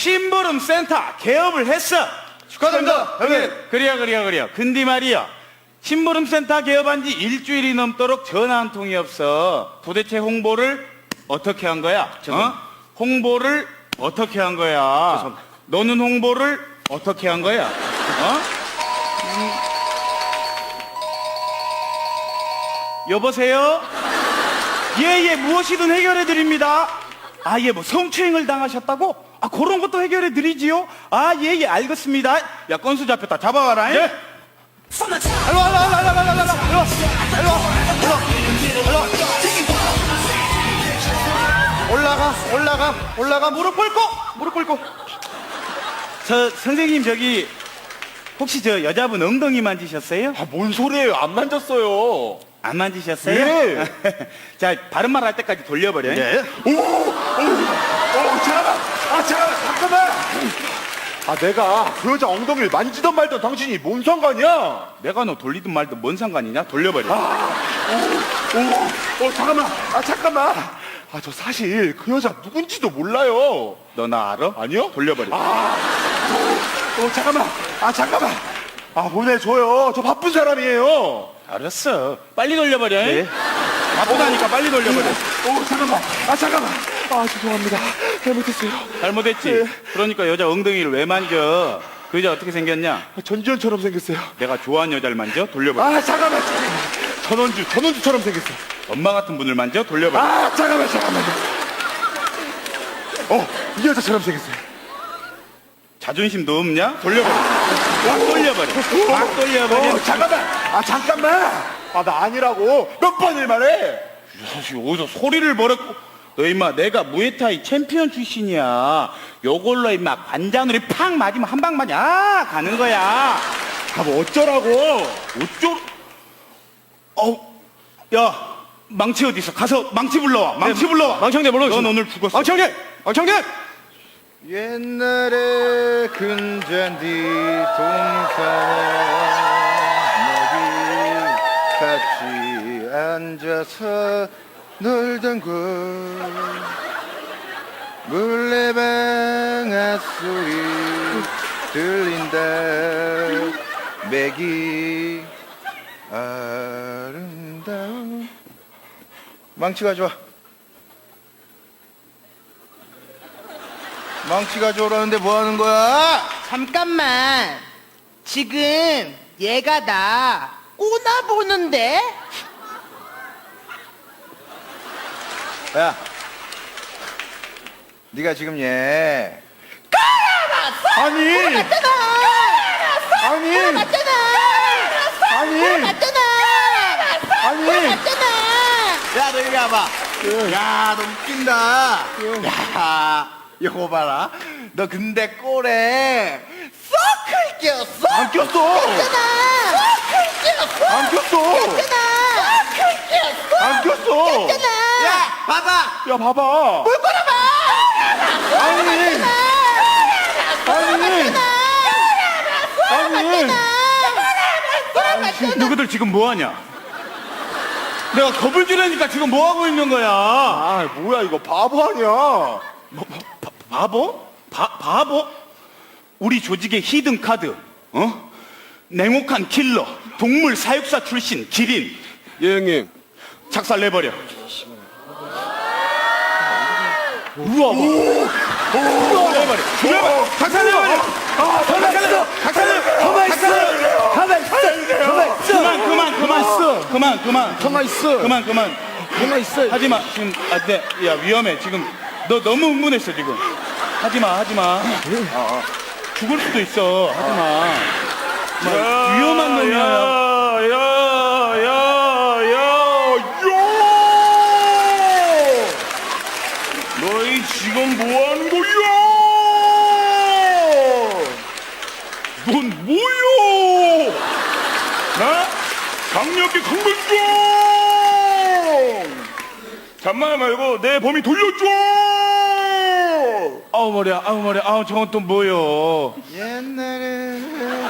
심부름 센터 개업을 했어. 축하드립니다, 형님. 그래야 그래야 그래야. 근데 말이야. 심부름 센터 개업한 지 일주일이 넘도록 전화 한 통이 없어. 도대체 홍보를 어떻게 한 거야? 어? 홍보를 어떻게 한 거야? 너는 홍보를 어떻게 한 거야? 어? 음. 여보세요? 예, 예, 무엇이든 해결해 드립니다. 아, 예, 뭐 성추행을 당하셨다고? 아, 그런 것도 해결해 드리지요? 아, 예, 예, 알겠습니다. 야, 건수 잡혔다. 잡아가라. 예. 일로 와, 일로 와, 일로 와, 일로 와, 일로 와, 일로 와, 일로 와, 일로 와, 일로 와. 올라가, 올라가, 올라가, 무릎 꿇고, 무릎 꿇고. 저, 선생님, 저기, 혹시 저 여자분 엉덩이 만지셨어요? 아, 뭔 소리예요? 안 만졌어요. 안 만지셨어요? 예. 자, 바른 말 할 때까지 돌려버려. 네. 오, 잠깐만, 아, 잠깐만, 잠깐만. 아, 내가 그 여자 엉덩이를 만지던 말던 당신이 뭔 상관이야? 내가 너 돌리든 말든 뭔 상관이냐? 돌려버려. 오, 오, 잠깐만, 아, 잠깐만. 아, 저 사실 그 여자 누군지도 몰라요. 너 나 알아? 아니요? 돌려버려. 어, 잠깐만, 아, 잠깐만. 아, 보내줘요. 저 바쁜 사람이에요. 알았어. 빨리 돌려버려. 네. 바쁘다니까 빨리 돌려버려. 오, 잠깐만, 아, 잠깐만. 아, 죄송합니다. 잘못했어요. 잘못했지? 네. 그러니까 여자 엉덩이를 왜 만져? 그 여자 어떻게 생겼냐? 아, 전지현처럼 생겼어요. 내가 좋아하는 여자를 만져? 돌려버려. 아, 잠깐만. 전원주, 전원주처럼 생겼어요. 엄마 같은 분을 만져? 돌려버려. 아, 잠깐만, 잠깐만. 어, 이 여자처럼 생겼어요. 자존심도 없냐? 돌려버려. 막 돌려버려. 막 돌려버려. 어, 잠깐만. 아, 잠깐만. 아, 나 아니라고. 몇 번을 말해. 사실 어디서 소리를 버렸고 너 임마 내가 무에타이 챔피언 출신이야 요걸로 임마 관자놀이 팍 맞으면 한 방 맞아 아, 가는 거야 아, 뭐 어쩌라고. 어쩌 어우 야 망치 어디 있어 가서 망치 불러와 망치 불러와 망청대 넌 오늘 죽었어 망청대! 망청대! 옛날에 근잔디 동산에 너희 같이 앉아서 놀던 곳 물레방아 소리 들린다 맥이 아름다운 망치가 좋아 망치가 좋으라는데 뭐 하는 거야? 잠깐만. 지금 얘가 나 꼬나 보는데? 야, 네가 지금 얘 아니! 아니! 아니! 아니! 야, 너 여기 와봐. 야, 너 웃긴다. 야, 이거 봐라. 너 근데 꼴에 서클 꼈어. 안 꼈어! 서클 끼었어. 안 꼈어! 서클 끼었어. 안 꼈어! 야, 봐봐. 야, 봐봐! 아니! 아니! 아니! 너희들 지금 뭐하냐 내가 겁을 주려니까 지금 뭐하고 있는 거야 아, 뭐야, 이거 바보 아니야? 뭐, 뭐, 바, 바보? 바, 바보? 우리 조직의 히든 카드, 어? 냉혹한 킬러, 동물 사육사 출신 기린, 예, 형님. 작살 내버려. 우와, 우와, 내버려. 죽여버려. 작살 내버려. 아. 작살 내버려. 가만 있어! 가만 있어! 가만 있어! 그만, 그만, 그만. 있어. 그만, 그만. 가만 있어! 그만, 그만. 가만 있어! 하지 마. 지금, 아, 네, 야, 위험해. 지금, 너 너무 흥분했어, 지금. 하지 마, 하지 마. 아, 아. 죽을 수도 있어. 하지 마. 마, 위험한 놈이야. 야, 야, 야, 야, 너희 지금 뭐 하는 거야? 넌 뭐야? 나 강력히 강물종! 잔말 말고 내 범위 돌려줘! 아우, 머리야, 아우, 머리야. 아우, 저건 또 뭐요? 옛날에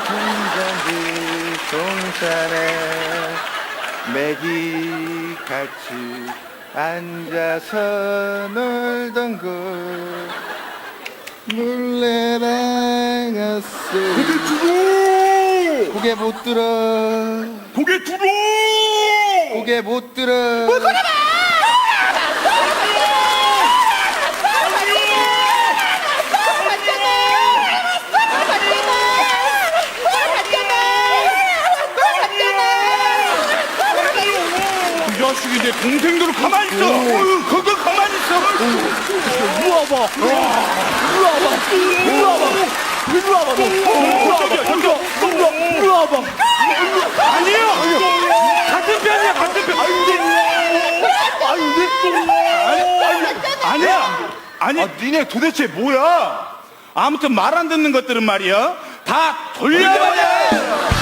금잔디 동산에 맥이 같이 앉아서 놀던 곳 물레방아쇠 고개 두루 고개 못 들어. 고개 두루 고개 못 들어. 이 자식이 내 동생들을 가만히 있어. 어휴, 거기 가만히 있어. 이리 와봐. 이리 와봐. 이리 와봐. 이리 와봐. 너 이리 와봐. 이리 와봐. 이리 와봐. 아니요. 같은 편이야, 같은 편. 아닌데 아니야. 아니, 아 니네 도대체 뭐야? 아무튼 말 안 듣는 것들은 말이야. 다 돌려버려.